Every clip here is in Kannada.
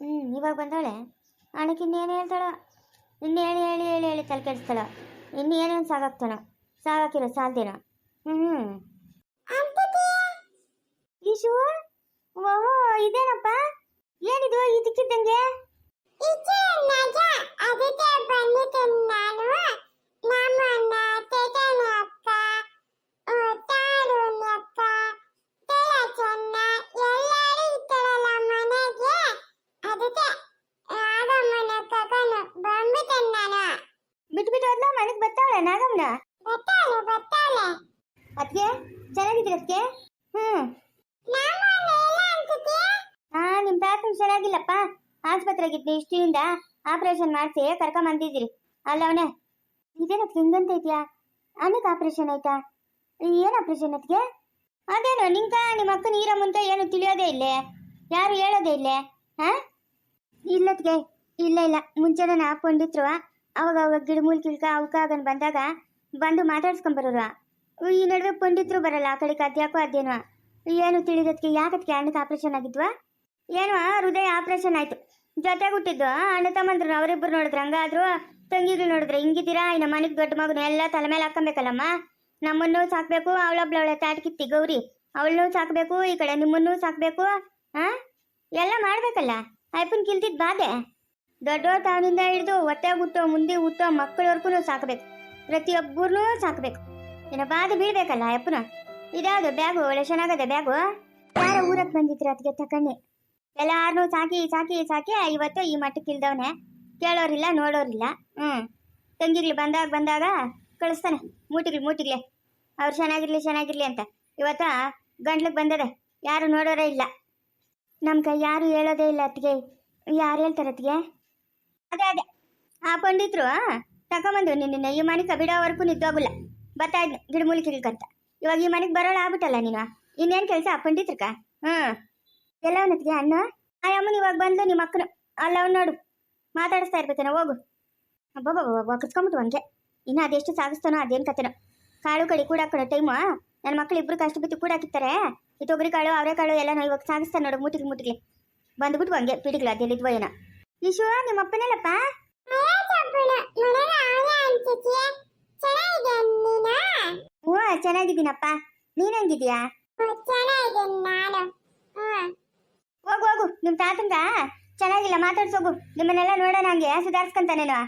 ಹ್ಞೂ ಇವಾಗ ಬಂದವಳೆ? ಅವನಿಗೆ ಇನ್ನೇನು ಹೇಳ್ತಾಳೋ? ಇನ್ನು ಹೇಳಿ ಹೇಳಿ ಹೇಳಿ ಹೇಳಿ ತಲೆ ಕೆಡಿಸ್ತಾಳ? ಇನ್ನು ಏನೇನು ಸಾಗಾಕ್ತಾನೋ ಸಾಗಾಕಿರೋ ಸಾಲ್ದೇನೋ? ಹ್ಞೂ ಈಶು? ಓಹೋ ಇದೇನಪ್ಪ? ಏನಿದು ಇದಕ್ಕಿದ್ದಂಗೆ ಬಿಟ್ಟು ನಾಗಮ್ಮನ ಅದಕ್ಕೆ ಚೆನ್ನಾಗಿದ್ದೀರ ಅದಕ್ಕೆ ಹ್ಞೂ ಹಾ ನಿಮ್ಮ ಪ್ಯಾಕಿಂಗ್ ಚೆನ್ನಾಗಿಲ್ಲಪ್ಪ. ಆಸ್ಪತ್ರೆಗಿದ್ದೆ ಇಷ್ಟಿಂದ ಆಪರೇಷನ್ ಮಾಡಿಸಿ ಕರ್ಕೊಂಬಂದಿದ್ದೀರಿ ಅಲ್ಲ ಅವನೇ ಇದೇನಕ್ಕೆ ಹಿಂಗಂತ ಇದೆಯಾ? ಅನ್ನಕ್ಕೆ ಆಪರೇಷನ್ ಆಯ್ತಾ? ಏನು ಆಪರೇಷನ್ ಅದಕ್ಕೆ ಅದೇನು, ನಿಂಕ ನಿಮ್ಮ ಅಕ್ಕ ನೀರ ಮುಂದೆ ಏನು ತಿಳಿಯೋದೇ ಇಲ್ಲೇ? ಯಾರು ಹೇಳೋದೇ ಇಲ್ಲೇ? ಹಾ? ಇಲ್ಲದ್ಗೆ ಇಲ್ಲ ಇಲ್ಲ. ಮುಂಚೆನೆ ಪಂಡಿತ್ರು ಅವಾಗ ಅವಾಗ ಗಿಡಮೂಲ್ ಕಿಲ್ಕ ಅವಕಾಗನ್ ಬಂದಾಗ ಬಂದು ಮಾತಾಡ್ಸ್ಕೊಂಬರೋರು ಈ ನಡುವೆ ಪಂಡಿತರು ಬರಲ್ಲ, ಆ ಕಡೆಗೆ ಅದ್ಯಾಕೋ ಅದೇನೋ ಏನು ತಿಳಿದದ್ಕೆ ಯಾಕದ್ಕೆ ಅಣ್ಣಕ್ಕೆ ಆಪರೇಷನ್ ಆಗಿದ್ವಾ? ಏನೋ ಹೃದಯ ಆಪರೇಷನ್ ಆಯ್ತು. ಜೊತೆಗೆ ಹುಟ್ಟಿದ್ದು ಅಣ್ಣ ತಮ್ಮಂದ್ರು ಅವರಿಬ್ಬರು ನೋಡಿದ್ರೆ, ಹಂಗಾದ್ರು ತಂಗಿಗಳು ನೋಡಿದ್ರೆ, ಹಿಂಗಿದ್ದೀರಾ? ಇನ್ನು ಮನೆಗೆ ದೊಡ್ಡ ಮಗನ ಎಲ್ಲ ತಲೆ ಮೇಲೆ ಹಾಕೊಬೇಕಲ್ಲಮ್ಮ ನಮ್ಮನ್ನು ಸಾಕ್ಬೇಕು ಅವಳೊಬ್ಳವಳೆ ತಾಟ್ಕಿತ್ತಿ ಗೌರಿ. ಅವಳನ್ನು ಸಾಕ್ಬೇಕು, ಈ ಕಡೆ ನಿಮ್ಮನ್ನೂ ಸಾಕ್ಬೇಕು ಹಾ ಎಲ್ಲ ಮಾಡ್ಬೇಕಲ್ಲ? ಐಪನ್ ಕಿಲ್ತಿದ್ ಬಾಧೆ. ದೊಡ್ಡೋ ತಾವನಿಂದ ಹಿಡಿದು ಹೊಟ್ಟೆ ಹುಟ್ಟೋ ಮುಂದೆ ಹುಟ್ಟೋ ಮಕ್ಕಳವರೆಗೂ ಸಾಕಬೇಕು. ಪ್ರತಿಯೊಬ್ಬರನ್ನೂ ಸಾಕಬೇಕು. ಇನ್ನು ಬಾಧೆ ಬೀಳ್ಬೇಕಲ್ಲ ಅಪ್ಪನ ಇದ್ಯಾವುದು ಬ್ಯಾಗು? ಒಳ್ಳೆ ಚೆನ್ನಾಗದೆ ಬ್ಯಾಗು? ಯಾರ ಊರಕ್ಕೆ ಬಂದಿದ್ರು ಅದಕ್ಕೆ ತಕೊಂಡೆ ಎಲ್ಲಾರನ್ನೂ ಸಾಕಿ ಸಾಕಿ ಸಾಕಿ ಇವತ್ತು ಈ ಮಟ್ಟಕ್ಕೆ ಇಲ್ದವನೆ. ಕೇಳೋರಿಲ್ಲ, ನೋಡೋರಿಲ್ಲ. ಹ್ಞೂ ತಂಗಿಗ್ಲಿ ಬಂದಾಗ ಬಂದಾಗ ಕಳಿಸ್ತಾನೆ. ಮೂಟಿಗ್ಲಿ, ಮೂಟಿಗ್ಲೆ. ಅವ್ರು ಚೆನ್ನಾಗಿರ್ಲಿ ಚೆನ್ನಾಗಿರ್ಲಿ ಅಂತ. ಇವತ್ತ ಗಂಟ್ಲಿಗೆ ಬಂದದೆ. ಯಾರು ನೋಡೋರೇ ಇಲ್ಲ. ನಮ್ಮ ಕೈ ಯಾರು ಹೇಳೋದೇ ಇಲ್ಲ ಅತ್ತಿಗೆ ಯಾರು ಹೇಳ್ತಾರೆ ಅತ್ತಿಗೆ ಅದೇ ಅದೇ. ಆ ಪಂಡಿತ್ರು ತಗೊಂಬಂದ್ರು ನಿನ್ನ ಈ ಮನೆಗೆ ಬಿಡೋವರೆಗೂ ನಿದ್ದೋಗಿಲ್ಲ ಬರ್ತಾ ಗಿಡಮೂಲಿ ಗಿಡಮೂಲಿಕೆಗಂತ ಇವಾಗ ಈ ಮನೆಗೆ ಬರೋಳ ಆಗ್ಬಿಟ್ಟಲ್ಲ ನೀನು? ಇನ್ನೇನ್ ಕೆಲಸ ಅಪ್ಪಂಡಿತ್ರಕ ಹ್ಮ್ ಎಲ್ಲವನ್ನತ್ಗೆ ಅಣ್ಣ? ಆ ಅಮ್ಮನ ಇವಾಗ ಬಂದ್ಲು ನಿಮ್ಮ ಅಕ್ಕನ. ಅಲ್ಲ ನೋಡು. ಮಾತಾಡಿಸ್ತಾ ಇರ್ಬೇಕೇನೋ ಹೋಗು. ಅಬ್ಬಬ್ಬಬ್ಬ ಕಸ್ಕೊಂಬಿಟ್ಟು ಹಂಗೆ. ಇನ್ನು ಅದೆಷ್ಟು ಸಾಗಿಸ್ತಾನೋ ಅದೇನು ಕತೆನೋ. ಕಾಳು ಕಡಿ ಕೂಡಾಕೊಳ್ಳೋ ಟೈಮು ನನ್ನ ಮಕ್ಳು ಇಬ್ರು ಕಷ್ಟ ಬಿದ್ದು ಕೂಡಾಕಿರ್ತಾರೆ ಈ ತೊಗರಿ ಕಾಳು, ಅವರೇ ಕಾಳು ಎಲ್ಲ ಇವಾಗ ಸಾಗಿಸ್ತಾನೆ ನೋಡು ಮೂಟಿಗೆ ಮೂಟಿಗೆ ಬಂದ್ಬಿಟ್ಟು ಹಂಗೆ ಪಿಡಿಗ್ಲ ಅದೆಲ್ಲಿದ್ವೋ ಏನೋ. ಈಶು ನಿಮ್ಮ ಅಪ್ಪನಲ್ಲಪ್ಪ ಹ್ಞೂ ಚೆನ್ನಾಗಿದ್ದೀನಪ್ಪ. ನೀನ್ ಹಂಗಿದ್ಯಾ ಹೋಗು ಹೋಗು. ನಿಮ್ ತಾತಂಗ ಚೆನ್ನಾಗಿಲ್ಲ. ಮಾತಾಡ್ಸೋಗು. ನಿಮ್ಮನ್ನೆಲ್ಲ ನೋಡೋಣ ಹಂಗೆ. ಸುಧಾರಿಸ್ಕೊಂತಾನೇನು.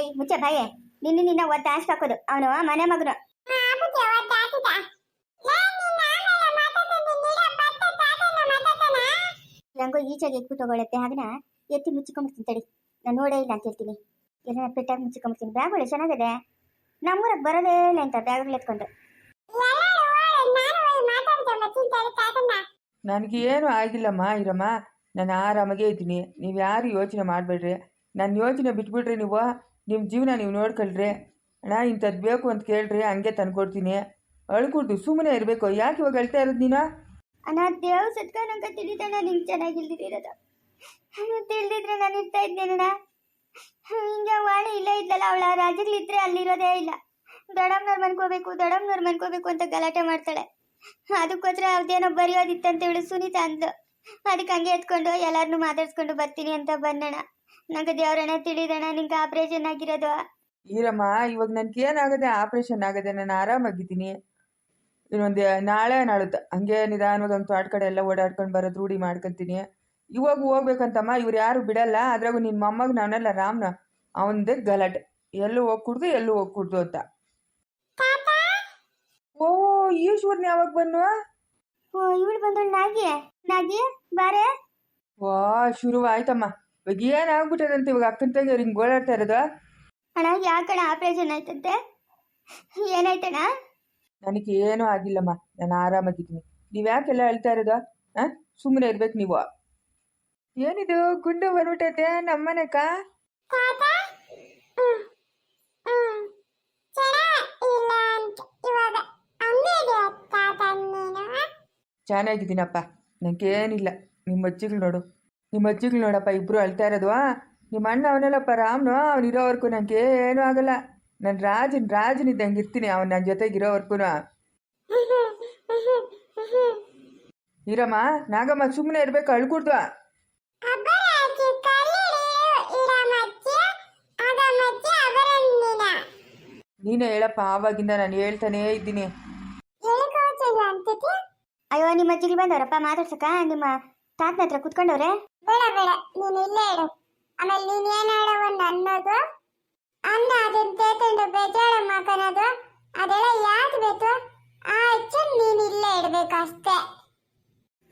ಹೇ ಮುಚ್ಚ ಬಾಯೇ? ನಿನ್ನ ನಿನ್ನ ಒತ್ತ ಹಾಕೋದು. ಅವನು ಮನೆ ಮಗನು. ನಂಗೂ ಈಚೆಗೆ ಇಟ್ಬಿಟ್ಟು ಹೋಗೋಳತ್ತೆ ಹಾಗನ? ಎತ್ತಿ ಮುಚ್ಚಿಕೊಂಡ್ಬಿಡ್ತೀನಿ ತಡಿ. ನಾನು ನೋಡೇ ಇಲ್ಲ ಅಂತ ಹೇಳ್ತೀನಿ. ಎಲ್ಲ ಪೆಟ್ಟಾಗಿ ಮುಚ್ಚಿಕೊಂಡ್ಬಿಡ್ತೀನಿ ಬ್ಯಾಗ್ ಒಳ್ಳೆ ಚೆನ್ನಾಗಿದೆ. ನಮ್ಮೂರಾಗ ಬರೋದೇ ಇಲ್ಲ ಅಂತ ಬ್ಯಾಗ್ಗಳು ಎತ್ಕೊಂಡು. ನನಗೆ ಏನು ಆಗಿಲ್ಲಮ್ಮ ಇರಮ್ಮ ನಾನು ಆರಾಮಾಗೇ ಇದ್ದೀನಿ. ನೀವು ಯಾರು ಯೋಚನೆ ಮಾಡಬೇಡ್ರಿ? ನನ್ನ ಯೋಚನೆ ಬಿಟ್ಬಿಡ್ರಿ ನೀವು. ನಿಮ್ಮ ಜೀವನ ನೀವು ನೋಡ್ಕೊಳ್ರಿ. ಅಣ್ಣ ಇಂಥದ್ದು ಬೇಕು ಅಂತ ಕೇಳ್ರಿ, ಹಂಗೆ ತಂದ್ಕೊಡ್ತೀನಿ. ಅಳ್ಕೊಡ್ದು ಸುಮ್ಮನೆ ಇರಬೇಕು, ಯಾಕೆ ಇವಾಗ ಅಳ್ತಾ ಇರೋದು ನೀನು? ಅಣ್ಣ ದೇವ್ ಸತ್ಕ ನಂಗೆ ತಿಳಿದಣ್ಣ ನಿಂಗೆ ಚೆನ್ನಾಗಿಲ್ದಿರೋದು ತಿಳಿದಿದ್ರೆ ನಾನು ಇರ್ತಾ ಇದ್ದೇನಣ್ಣ ಹಿಂಗೆ ವಾಣಿ ಇಲ್ಲೇ ಇದ್ಲಲ್ಲ ಅವಳ ರಾಜ್ಯಗಳಿದ್ರೆ ಅಲ್ಲಿರೋದೇ ಇಲ್ಲ. ದೊಡಮ್ನವ್ರ ಮನ್ಕೋಬೇಕು ದೊಡಮ್ನವ್ರ ಮನ್ಕೋಬೇಕು ಅಂತ ಗಲಾಟೆ ಮಾಡ್ತಾಳೆ. ಅದಕ್ಕೋಸ್ಕರ ಅವ್ದೇನೋ ಬರೆಯೋದಿತ್ತಂತ ಹೇಳು ಸುನೀತಾ ಅಂದ್ಲು. ಅದಕ್ಕೆ ಹಂಗೆ ಎತ್ಕೊಂಡು ಎಲ್ಲಾರನ್ನೂ ಮಾತಾಡ್ಸ್ಕೊಂಡು ಬರ್ತೀನಿ ಅಂತ ಬಂದಣ್ಣ ನಂಗೆ ದೇವ್ರಣ್ಣ ತಿಳಿದಣ್ಣ ನಿಂಗೆ ಆಪರೇಷನ್ ಆಗಿರೋದು. ಈರಮ್ಮ ಇವಾಗ ನನ್ಗೆ ಏನಾಗದೆ ಆಪರೇಷನ್ ಆಗದೆ ನಾನು ಆರಾಮಾಗಿದ್ದೀನಿ. ಇನ್ನೊಂದು ನಾಳೆ ನಾಳುತ್ತೆ ಹಂಗೆ ನಿಧಾನವಾಗಿ ಹಂಗೆ ತೋಟ ಕಡೆ ಎಲ್ಲ ಓಡಾಡ್ಕೊಂಡು ಬರೋದು ರೂಢಿ ಮಾಡ್ಕೊಂತೀನಿ. ಇವಾಗ ಹೋಗ್ಬೇಕಂತಮ್ಮ ಇವ್ರು ಯಾರು ಬಿಡಲ್ಲ ಅದ್ರಾಗೂ ನಿನ್ನ ಮೊಮ್ಮಗ ನಾನೆಲ್ಲ ರಾಮ್ನ ಅವನದೇ ಗಲಾಟೆ. ಎಲ್ಲೂ ಹೋಗ್ಕೂಡ್ದು ಎಲ್ಲೂ ಹೋಗ್ಕೂಡ್ದು ಅಂತ. ಓ ಈಶ್ವರ್ನ ಯಾವಾಗ ಬನ್ನು ಓ ಇವಳು ಬಂದಳು ನಾಗಿ? ನಾಗಿ ಬಾರೆ? ವಾ ಶುರು ಆಯ್ತಮ್ಮ ಇವಾಗ ಏನಾಗ್ಬಿಟ್ಟದಂತ ಇವಾಗ ಅಕ್ಕನ ತಂಗಿ ಹಿಂಗೆ ಗೋಳಾಡ್ತಾ ಇರೋದು? ಅಣ್ಣ ಯಾಕಣ್ಣ ಆಪರೇಷನ್ ಆಯ್ತಂತೆ? ಏನಾಯ್ತಣ್ಣ? ನನಗೆ ಏನೂ ಆಗಿಲ್ಲಮ್ಮ. ನಾನು ಆರಾಮಾಗಿದ್ದೀನಿ. ನೀವು ಯಾಕೆಲ್ಲ ಅಳ್ತಾ ಇರೋದು? ಹಾಂ? ಸುಮ್ಮನೆ ಇರ್ಬೇಕು ನೀವು. ಏನಿದು ಗುಂಡು ಬಂದ್ಬಿಟ್ಟೈತೆ ನಮ್ಮನೆಕ ಚೆನ್ನಾಗಿದ್ದೀನಪ್ಪ. ನನಗೇನಿಲ್ಲ ನಿಮ್ಮ ಅಜ್ಜಿಗಳು ನೋಡು. ನಿಮ್ಮ ಅಜ್ಜಿಗಳು ನೋಡಪ್ಪ ಇಬ್ಬರು ಅಳ್ತಾ ಇರೋದು ನಿಮ್ಮ ಅಣ್ಣ ಅವನಲ್ಲಪ್ಪ, ರಾಮ್ನು ಅವ್ನು ಇರೋವರೆಗೂ ನನಗೆ ಏನೂ ಆಗಲ್ಲ. ನಾನು ರಾಜನ್ ರಾಜನಿದ್ದಂಗೆ ಇರ್ತೀನಿ, ಅವ್ನು ನನ್ನ ಜೊತೆಗೆ ಇರೋವರೆಗೂ. ಇರಮ್ಮ, ನಾಗಮ್ಮ ಸುಮ್ಮನೆ ಇರಬೇಕು ಅಳ್ಕೂಡ್ದು ನೀನೇ ಹೇಳಪ್ಪ, ಆವಾಗಿಂದ ನಾನು ಹೇಳ್ತಾನೇ ಇದ್ದೀನಿ. ಅಯ್ಯೋ, ನಿಮ್ಮ ಅಜ್ಜಿಗೆ ಬಂದವರಪ್ಪ, ಮಾತಾಡ್ಸಕ್ಕ? ನಿಮ್ಮ ತಾತನ ಹತ್ರ ಕುತ್ಕೊಂಡವ್ರೆ? ಬೇಡ ಬೇಡ. ನೀನು ಇಲ್ಲೇ ಇಡು ಆಮೇಲೆ ನೀನ್ ಏನ್ ಆಡವ ಅನ್ನೋದು ಅನ್ನ ಅದನ್ನ ತೇತಂಡು ಬೇಜಾರ ಮಾಕನೋದು ಅದೆಲ್ಲ ಯಾಕೆ ಬೇಕು? ಆ ಅಚ್ಚ ನೀನ್ ಇಲ್ಲೇ ಇಡ್ಬೇಕು ಅಷ್ಟೇ.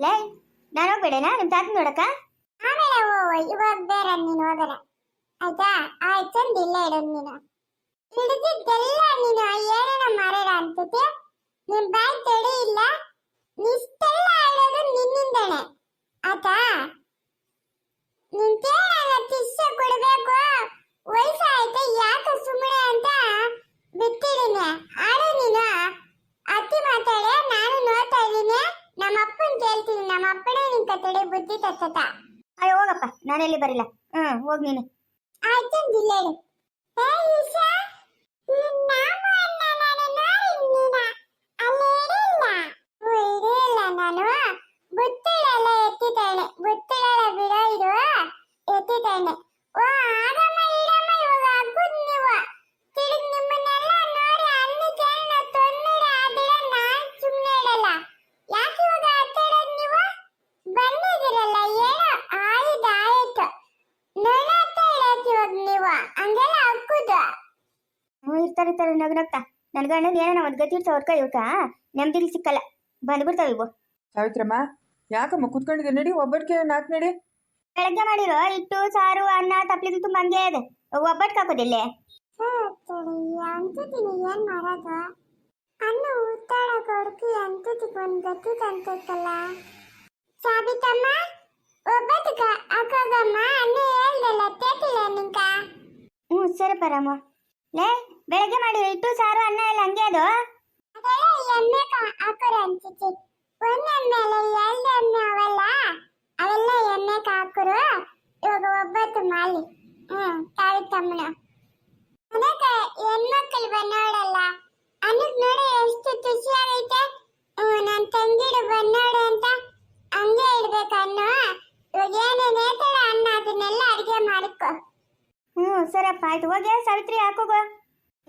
ಲೇ ನಾನು ಹೋಗ್ಬೇಡೇನಾ? ನಿಮ್ ತಾತನ ನೋಡಕ್ಕ? ಆಮೇಲೆ ಹೋಗು ಇವಾಗ ಬೇರೆ ನೀನು ಹೋಗಲ್ಲ. ಆಯ್ತಾ? ಆ ಅಚ್ಚಂದು ಇಲ್ಲೇ ಇಡು ನೀನು. ಹಿಡಿದಿದ್ದೆಲ್ಲ ನೀನು ಏನೇನ ಮಾರಾಡ ಅಂತತಿ ನಿಮ್ ಬಾಯಿ ತಡಿ ಇಲ್ಲ. ನಿಷ್ಟೆಲ್ಲ ಆಡೋದು ನಿನ್ನಿಂದನೆ. ಆಯ್ತಾ ನಿನ್ ಕೇಳಲ್ಲ ಕೊಡಬೇಕು. ವಯಸ್ಸಾಯ್ತು ಯಾಕೆ ಸುಮ್ಮನೆ ಅಂತ ಬಿಟ್ಟಿದ್ದೀನಿ ಆಡು ನೀನು ಅತ್ತಿ ಮಾತಾಡೆ ನಾನು ನೋಡ್ತಾ ಇದ್ದೀನಿ. ನಮ್ಮ ಅಪ್ಪನ್ ಕೇಳ್ತೀನಿ. ನಮ್ಮ ಅಪ್ಪನೇ ನಿನ್ ಕತ್ತಡಿ ಬುದ್ಧಿ ತತ್ತತ ಅಯ್ಯ ಹೋಗಪ್ಪ. ನಾನೆಲ್ಲಿ ಬರಿಲ್ಲ. ಹ್ಮ್ ಹೋಗ್ ನೀನು. ಆಯ್ತು ಜಿಲ್ಲೆಡು ಏ ಈಶಾ ನಿನ್ ನಾಮವನ್ನ ನಾನು ನೋಡಿದ್ದೀನ ಅಲ್ಲಿ ಇರಲಿಲ್ಲ ಓ ಇರಲಿಲ್ಲ ನಾನು ಬುತ್ತಳೆಲ್ಲ ಎತ್ತಿದ್ದಾನೆ ಬುತ್ತಳೆಲ್ಲ ಬಿಡೋ ಇದು ಎತ್ತಿದ್ದಾನೆ ಓ ಆಗಮ್ಮ ಇಡಮ್ಮ ಇವಾಗ ಅಗ್ಗುದ್ ನೀವು ತಿರುಗ್ ನಿಮ್ಮನ್ನೆಲ್ಲ ನೋಡಿ ಅನ್ನ ಕೇಳ ತೊನ್ನಡ ಆದ್ರೆ ನಾನ್ ಸುಮ್ಮನೆ ಇಡಲ್ಲ ಯಾಕೆ ಇವಾಗ ಆಟಾಡೋದು ನೀವು ಬಂದಿದ್ದೀರಲ್ಲ ಏನೋ ಆಯ್ತು ಆಯ್ತು ನೋಡತ್ತ ಇಡಕ್ಕೆ ಇವಾಗ ನೀವು ಹಂಗೆಲ್ಲ ಹಾಕುದು ಹ್ಞೂ ಇರ್ತಾರೆ ಇರ್ತಾರೆ ನಗು ನಗ್ತಾ. ನನ್ನ ಗಂಡನ ಏನೋ ಒಂದು ಗತಿ ಇರ್ತಾವ ಅವ್ರಕ? ಇವಕ್ಕ ನೆಮ್ಮದಿಲಿ ಸಿಕ್ಕಲ್ಲ. ಬಂದ್ಬಿಡ್ತಾವ ಇವು ಸಾವಿತ್ರಮ್ಮ ಯಾಕಮ್ಮ ಕುತ್ಕೊಂಡಿದ್ದೆ? ನಡಿ ಒಬ್ಬಟ್ಟಿಗೆ ನಾಲ್ಕು ನಡಿ. ಬೆಳಗ್ಗೆ ಮಾಡಿರೋ? ಇಟ್ಟು ಸಾರು ಅನ್ನ ತಪ್ಪಲಿ ತುಂಬ ಹಂಗೆ ಇದೆ. ಒಬ್ಬಟ್ಟು ಕಾಕೋದಿಲ್ಲ ಅಂತಿದ್ದೀನಿ ಏನ್ ಮಾಡೋದು? ಅನ್ನ ಉತ್ತಾಡ ಕೊಡ್ತಿ ಅಂತಿದ್ದಕ್ಕೆ ಒಂದ್ ಗತಿ ತಂತೈತಲ್ಲ? ಸಾಬಿತಮ್ಮ ಒಬ್ಬತ್ತಕ ಹಾಕೋಗಮ್ಮ ಅನ್ನ ಹೇಳ್ದಲ್ಲ ತೇತಿಲ್ಲ ನಿಂಕ? ಹ್ಞೂ ಸರಿ ಪರಮ್ಮ ಲೇ ಬೆಳಗ್ಗೆ ಮಾಡಿ ಇಟ್ಟು ಸಾರು ಅನ್ನ ಎಲ್ಲ ಹಂಗೆ ಅದು? ಎಮ್ಮೆ ಅಂತಿತ್ತು ಅಂತಿದ್ದಿ ಒಂದೆಮ್ಮೆ ಎರಡು ಎಮ್ಮೆ ಅವೆಲ್ಲ ಅವೆಲ್ಲ ಎಮ್ಮೆ ಹಾಕೋರು ಇವಾಗ ಒಬ್ಬತ್ತು ಮಾಲಿ. ಹ್ಮ್ ತಾಳಿ ತಮ್ಮನ. ಅದಕ್ಕೆ ಹೆಣ್ಮಕ್ಳು ಬಂದೋಡಲ್ಲ ಅನ್ನಕ್ ನೋಡಿ ಎಷ್ಟು ಖುಷಿಯಾಗೈತೆ. ಹ್ಮ್ ನನ್ ತಂಗಿಡು ಬಂದೋಡು ಅಂತ ಹಂಗೆ ಇಡ್ಬೇಕು ಅನ್ನೋ. ಇವಾಗ ಏನೇನು ಹೇಳ್ತಾಳೆ ಅನ್ನ ಅದನ್ನೆಲ್ಲ ಅಡಿಗೆ ಮಾಡ್ಕೊ. ಹ್ಞೂ ಸರಪ್ಪ ಆಯ್ತು. ಹೋಗಿ ಸಾವಿತ್ರಿ ಹಾಕೋಗೋ.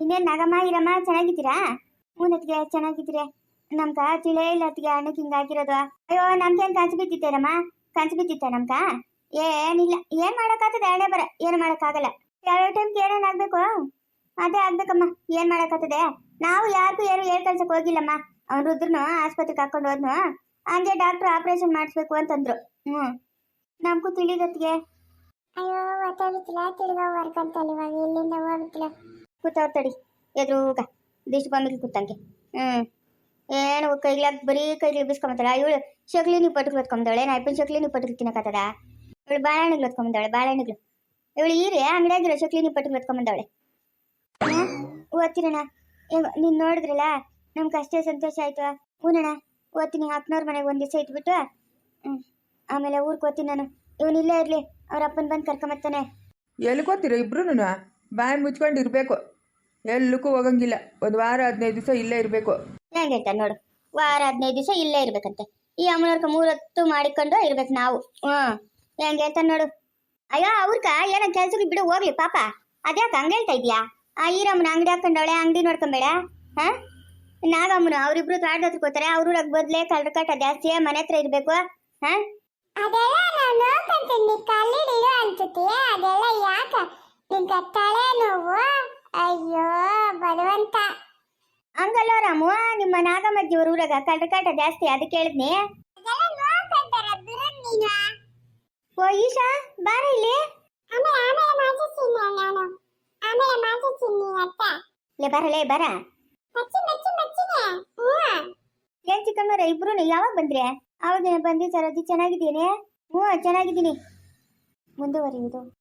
ಇನ್ನೇನು ನಾಗಮ್ಮ ಇರಮ್ಮ ಚೆನ್ನಾಗಿದ್ದೀರಾ? ಹ್ಞೂನತ್ಗೆ ಚೆನ್ನಾಗಿದ್ದೀರಿ. ನಮ್ಕ ತಿಳೇ ಇಲ್ಲ ಅತ್ತಿಗೆ ಅಣ್ಣಕ್ಕೆ ಹಿಂಗಾಗಿರೋದು ಅಯ್ಯೋ ನಮ್ಗೇನು ಕನ್ಸು ಬಿದ್ದಿತ್ತೇನಮ್ಮ ಕನ್ಸು ಬಿದ್ದಿತ್ತ ನಮ್ಕ ಏನಿಲ್ಲ. ಏನು ಮಾಡೋಕ್ಕಾಗ್ತದೆ ಹಣೆ ಬರ, ಏನು ಮಾಡೋಕ್ಕಾಗಲ್ಲ. ಯಾವ ಟೈಮ್ಗೆ ಏನೇನು ಆಗಬೇಕು? ಅದೇ ಆಗ್ಬೇಕಮ್ಮ. ಏನು ಮಾಡೋಕ್ಕಾಗ್ತದೆ ನಾವು ಯಾರಿಗೂ ಏನು ಏನು ಕಳ್ಸಕ್ಕೆ ಹೋಗಿಲ್ಲಮ್ಮ. ಅವ್ನು ರುದ್ರನು ಆಸ್ಪತ್ರೆಗೆ ಹಾಕೊಂಡು ಹೋದ್ನು. ಹಂಗೆ ಡಾಕ್ಟ್ರು ಆಪ್ರೇಷನ್ ಮಾಡಿಸ್ಬೇಕು ಅಂತಂದ್ರು. ಹ್ಞೂ. ನಮಗೂ ತಿಳಿದತ್ತಿಗೆ ಅಯ್ಯೋ ಗೊತ್ತಾಗುತ್ತಿಲ್ಲ ತಿರ್ಗಾ ವರ್ಕ್ ಅಂತ ಇಲ್ಲಿಂದ ಹೋಗುತ್ತಿಲ್ಲ ಕೂತವ್ರ ತಡಿ. ಎದುರುಗ ದಿಷ್ಟು ಬಂದ್ರಿ ಕೂತಂಗೆ. ಹ್ಞೂ ಏನು ಕೈಲಾಗ ಬರೀ ಕೈಲಿ ಬಿಸ್ಕೊಂಬತ್ತಾಳ ಇವಳು ಶಕ್ಲಿ ನೀವು ಹೊತ್ಕೊಂಬಂದವಳೆ ನಾ ಇಪ್ಪನ್ ಶಕ್ಲಿ ನೀವು ಪಟ್ಟಕ್ಕೆ ತಿನ್ನಕತ್ತದ. ಇವಳು ಬಾಳೆಹಣ್ಣುಗಳು ಹೊತ್ಕೊಂಬದವಳೆ ಬಾಳೆಹಣ್ಣಿಗಳು ಇವಳು ಈರಿ ಅಂಗಡಿಯಾಗಿರೋ ಶಕ್ಲಿ ನೀವು ಪಟ್ಟಕ್ಕೆ ಹೊತ್ಕೊಂಬಂದವಳೆ ಹ್ಞೂ ಓದ್ತೀರಣ್ಣ ನೀನು ನೋಡಿದ್ರಲ್ಲ? ನಮ್ಗೆ ಅಷ್ಟೇ ಸಂತೋಷ ಆಯ್ತು. ಹೂನಣ್ಣ ಓದ್ತೀನಿ. ಅಪ್ಪನವ್ರ ಮನೆಗೆ ಒಂದು ದಿವಸ ಇಟ್ಬಿಟ್ಟು ಆಮೇಲೆ ಊರಿಗೆ ಓದ್ತೀನಿ ನಾನು. ಇವನು ಇಲ್ಲೇ ಇರಲಿ. ಅವ್ರ ಅಪ್ಪನ ಬಂದು ಕರ್ಕೊಂಬತ್ತಾನೆ ಎಲ್ಲಿ ಗೊತ್ತಿರೋ ಇಬ್ರು ಬಾಯಿ ಮುಚ್ಕೊಂಡು ಇರಬೇಕು. ಎಲ್ಲಕ್ಕೂ ಹೋಗಂಗಿಲ್ಲ. ಒಂದು ವಾರ ಹದಿನೈದು ದಿವಸ ಇಲ್ಲೇ ಇರಬೇಕು. ಹೆಂಗೆ ನೋಡು. ವಾರ ಹದಿನೈದು ದಿವಸ ಇಲ್ಲೇ ಇರ್ಬೇಕಂತೆ. ಈ ಅಮ್ಮನವ್ರಕ ಮೂರತ್ತು ಮಾಡಿಕೊಂಡು ಇರ್ಬೇಕು ನಾವು. ಹ್ಮ್. ಹೆಂಗೆ ಹೇಳ್ತಾನೆ ನೋಡು. ಅಯ್ಯೋ ಅವ್ರಕ ಏನ ಕೆಲ್ಸಕ್ಕೆ ಬಿಡು ಹೋಗ್ಲಿ ಪಾಪ. ಅದ್ಯಾಕ ಹಂಗೆ ಹೇಳ್ತಾ ಇದ್ಯಾ? ಆ ಈರಮ್ಮನ ಅಂಗಡಿ ಹಾಕೊಂಡವಳೆ ಅಂಗಡಿ ನೋಡ್ಕೊಂಬೇಡ? ಹಾ? ನಾಗಮ್ಮನ ಅವ್ರಿಬ್ರು ತೋಟದ ಹತ್ರ ಅವ್ರು ಅವ್ರ ಬದ್ಲೇ ಕಳ್ರ ಕಟ್ಟ ಜಾಸ್ತಿ ಮನೆ ಹತ್ರ ಇರ್ಬೇಕು. ಹಾ? ಅದೆಲ್ಲ ನಾನು ನೋಡ್ಕೊಂತೀನಿ ಕಲ್ಲಿಡಿರು ಅನ್ಸುತ್ತೆ ಅದೆಲ್ಲ ಯಾಕ? ನಿಂಗ ತಲೆ ನೋವು? ಅಯ್ಯೋ ಬಲವಂತ. ಹಂಗಲ್ಲ ರಾಮು ನಿಮ್ಮ ನಾಗಮ್ಮಜ್ಜಿ ಅವ್ರ ಊರಾಗ ಕಡ್ರಕಾಟ ಜಾಸ್ತಿ ಅದಕ್ಕೆ ಹೇಳಿದ್ನಿ. ಓ ಈಶಾ ಬಾರ ಇಲ್ಲಿ. ಲೇ ಬಾರ ಬರ. ಮಚ್ಚಿನೇ ಹ್ಞೂ. ಏನ್ ಚಿಕ್ಕಮ್ಮರ ಇಬ್ರು ಯಾವಾಗ ಬಂದ್ರೆ? ಅವಾಗಿನ ಬಂದಿ ಸರದಿ ಚೆನ್ನಾಗಿದ್ದೀನಿ. ಹ್ಞೂ ಚೆನ್ನಾಗಿದ್ದೀನಿ. ಮುಂದುವರಿಯುವುದು.